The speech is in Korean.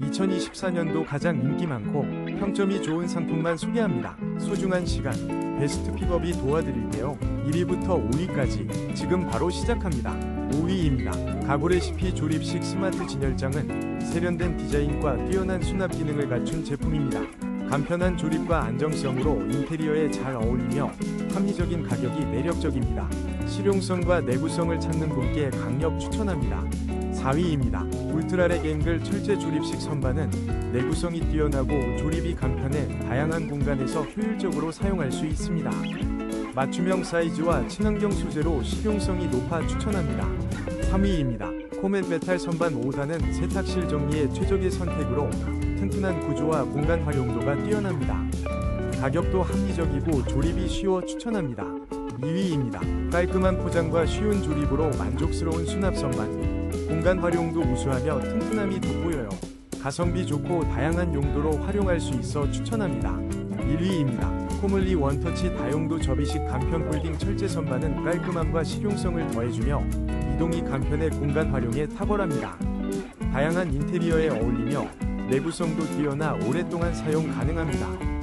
2024년도 가장 인기 많고 평점이 좋은 상품만 소개합니다. 소중한 시간, 베스트 픽업이 도와드릴게요. 1위부터 5위까지 지금 바로 시작합니다. 5위입니다. 가구 레시피 조립식 스마트 진열장은 세련된 디자인과 뛰어난 수납 기능을 갖춘 제품입니다. 간편한 조립과 안정성으로 인테리어에 잘 어울리며 합리적인 가격이 매력적입니다. 실용성과 내구성을 찾는 분께 강력 추천합니다. 4위입니다. 울트라렉 앵글 철제 조립식 선반은 내구성이 뛰어나고 조립이 간편해 다양한 공간에서 효율적으로 사용할 수 있습니다. 맞춤형 사이즈와 친환경 소재로 실용성이 높아 추천합니다. 3위입니다. 코멧 메탈 선반 5단은 세탁실 정리에 최적의 선택으로 튼튼한 구조와 공간 활용도가 뛰어납니다. 가격도 합리적이고 조립이 쉬워 추천합니다. 2위입니다. 깔끔한 포장과 쉬운 조립으로 만족스러운 수납 선반. 공간 활용도 우수하며 튼튼함이 돋보여요. 가성비 좋고 다양한 용도로 활용할 수 있어 추천합니다. 1위입니다. 코물리 원터치 다용도 접이식 간편 홀딩 철제 선반은 깔끔함과 실용성을 더해주며 이동이 간편해 공간 활용에 탁월합니다. 다양한 인테리어에 어울리며 내구성도 뛰어나 오랫동안 사용 가능합니다.